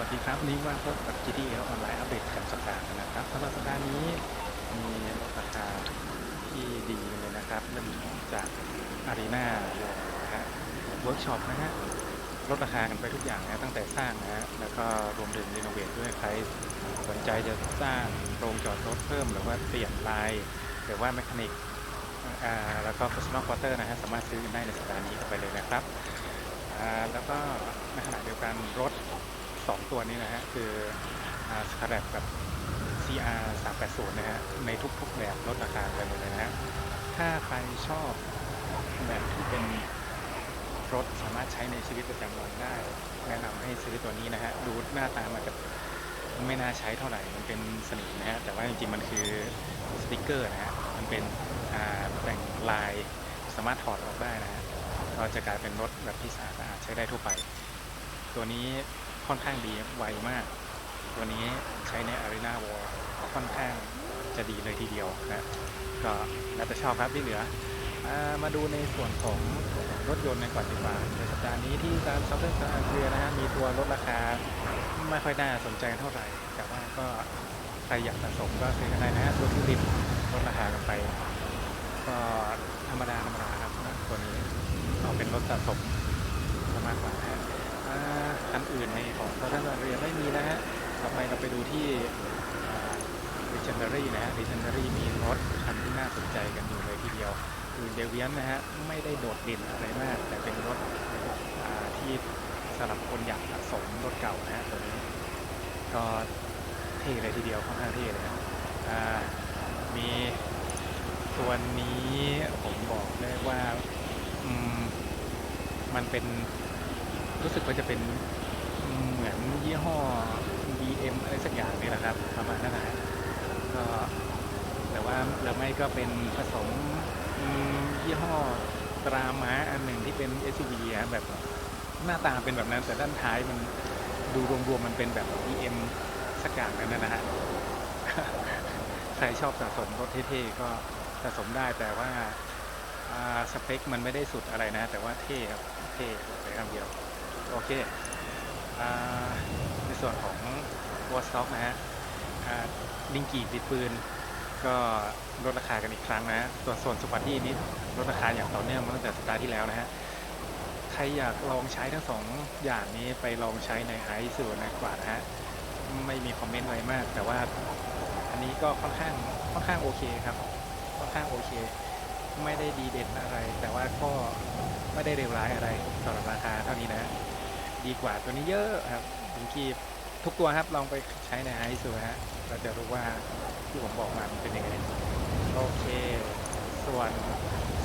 วัสดีครับวันนี้ว่าพบกับ GTL ออนไลน์อัปเดตกันสัปดาห์นะครับสำหรับสัปดาห์นี้มีลดราคาที่ดีเลยนะครับเริ่มจากอารีนานะฮะเวิร์กช็อปนะฮะลดราคากันไปทุกอย่างนะตั้งแต่สร้างนะฮะแล้วก็รวมถึงรีโนเวทด้วยใครสนใจจะสร้างโรงจอดรถเพิ่มหรือว่าเปลี่ยนลายหรือว่าแมคานิกอ่าแล้วก็ personal quarter นะฮะสามารถซื้อได้ในสัปดาห์นี้ไปเลยนะครับอ่าแล้วก็ในขณะเดียวกันรถ 2 ตัวนี้นะฮะ คือสคาร์ e กับ CR 380นะฮะ ในทุกๆแบบลดราคาไปหมดเลยนะฮะ ถ้าใครชอบแบบที่เป็นรถสามารถใช้ในชีวิตประจำวันได้ แนะนำให้ซื้อตัวนี้นะฮะ ดูหน้าตามันจะไม่น่าใช้เท่าไหร่ มันเป็นสนิมนะฮะ แต่ว่าจริงๆ มันคือสติกเกอร์นะฮะ มันเป็นแต่งลายสามารถถอดออกได้นะฮะก็จะกลายเป็นรถแบบที่สะอาดสะอาดใช้ได้ทั่วไป ตัวนี้ ค่อนข้างดีไวมาก ตัวนี้ใช้ใน Arena War ค่อนข้างจะดีเลยทีเดียวนะก็แล้วแต่ชอบครับที่เหลืออามาดูในส่วนของรถยนต์ในก่อนดีกว่าในสัปดาห์นี้ที่ตามซัพเปอร์คาร์เรียนะฮะมีตัวลดราคาไม่ค่อยน่าสนใจเท่าไหร่ แต่ว่าก็ใครอยากสะสมก็ซื้อกันได้นะฮะตัวที่ริมลดราคากันไป ก็ธรรมดาธรรมดาครับนะตัวนี้เอาเป็นรถสะสมมากกว่านะฮะ อันอื่นในของพระท่านเรียนไม่มีนะฮะต่อไปเราไปดูที่ดิชันนารีนะฮะดิชันนารีมีรถคันที่น่าสนใจกันอยู่เลยทีเดียวคือเดวิยนนะฮะไม่ได้โดดเด่นอะไรมาก แต่เป็นรถที่สำหรับคนอยากสะสมรถเก่านะฮะตัวนี้ก็เท่เลยทีเดียวค่อนข้างเท่เลยมีตัวนี้ผมบอกได้ว่ามันเป็น รู้สึกว่าจะเป็นเหมือนยี่ห้อ BM อะไรสักอย่างนี่แหละครับประมาณนั้นนะฮะก็แต่ว่าหรือไม่ก็เป็นผสมยี่ห้อตราม้าอันหนึ่งที่เป็น SUV แบบหน้าตาเป็นแบบนั้นแต่ด้านท้ายมันดูรวมๆมันเป็นแบบ BM สักอย่างนั้นนะฮะใครชอบสะสมรถเท่ๆก็สะสมได้แต่ว่าสเปคมันไม่ได้สุดอะไรนะ แต่ว่าเท่ครับเท่ใช้คำเดียว โอเคอในส่วนของวอสต็อกนะฮะอ่าลิงกีติดปืน ก็ลดราคากันอีกครั้งนะส่วนส่วนสปาร์ตี้นี้ลดราคาอย่างต่อเนื่องมาตั้งแต่สัปดาห์ที่แล้วนะฮะใครอยากลองใช้ทั้งสองอย่างนี้ไปลองใช้ในไฮสูนะกว่านะฮะไม่มีคอมเมนต์อะไรมาก แต่ว่าอันนี้ก็ค่อนข้างค่อนข้างโอเคครับ ค่อนข้างโอเค ไม่ได้ดีเด่นอะไร แต่ว่าก็ไม่ได้เลวร้ายอะไรสำหรับราคาเท่านี้นะ ดีกว่าตัวนี้เยอะครับถึงกีบทุกตัวครับลองไปใช้ในไอซ์ดูฮะเราจะรู้ว่าที่ผมบอกมามันเป็นยังไงโอเค ส่วน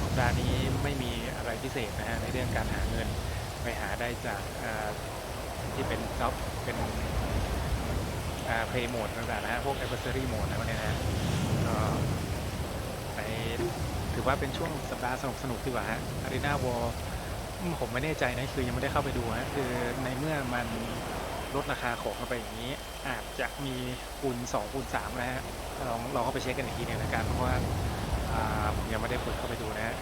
สัปดาห์นี้ไม่มีอะไรพิเศษนะฮะในเรื่องการหาเงินไปหาได้จากที่เป็นจ็อบเป็นเพย์โหมดต่างๆนะฮะพวก adversary mode นะพวกนี้นะฮะก็ไปถือว่าเป็นช่วงสัปดาห์สนุกสนุกๆดีกว่าฮะ Arena War อืม ผมไม่แน่ใจนะคือยังไม่ได้เข้าไปดูฮะคือในเมื่อมันลดราคาของเข้าไปอย่างนี้ อาจจะมีคูณ2คูณ3นะฮะลองลองเข้าไปเช็คกันอีกทีหนึงนะกันเพราะว่าผมยังไม่ได้เปิดเข้าไปดูนะฮะ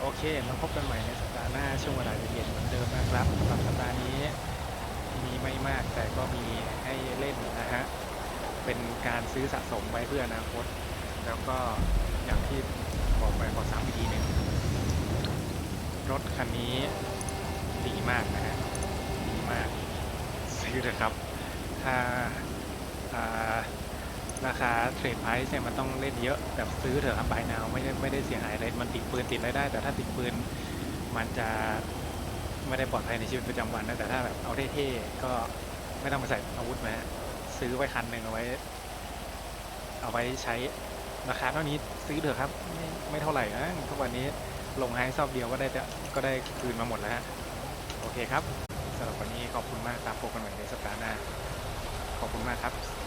โอเคมาพบกันใหม่ในสัปดาห์หน้าช่วงเวลาเย็นเหมือนเดิมนะครับสำหรับสัปดาห์นี้มีไม่มากแต่ก็มีให้เล่นนะฮะเป็นการซื้อสะสมไว้เพื่ออนาคต แล้วก็อย่างที่บอกไปขอซ้ำอีกทีหนึ่ง รถคันนี้ดีมากนะฮะดีมาก ซื้อเลยครับ ถ้าราคาเทรดไพรซ์เนี่ยมันต้องเล่นเยอะแบบซื้อเถอะครับบายนาวไม่ได้ไม่ได้เสียหายอะไรมันติดปืนติดอะไรได้ แต่ถ้าติดปืนมันจะไม่ได้ปลอดภัยในชีวิตประจำวันนะแต่ถ้าแบบเอาเท่ๆก็ไม่ต้องไปใส่อาวุธมาซื้อไว้คันหนึ่งเอาไว้ เอาไว้ใช้ราคาเท่านี้ซื้อเถอะครับ ไม่ไม่เท่าไหร่นะทุกวันนี้ ลงให้ซอบเดียวก็ได้ก็ได้คืนมาหมดแล้วฮะโอเคครับสำหรับวันนี้ขอบคุณมากครับพบกันใหม่ในสัปดาห์หน้าขอบคุณมากครับ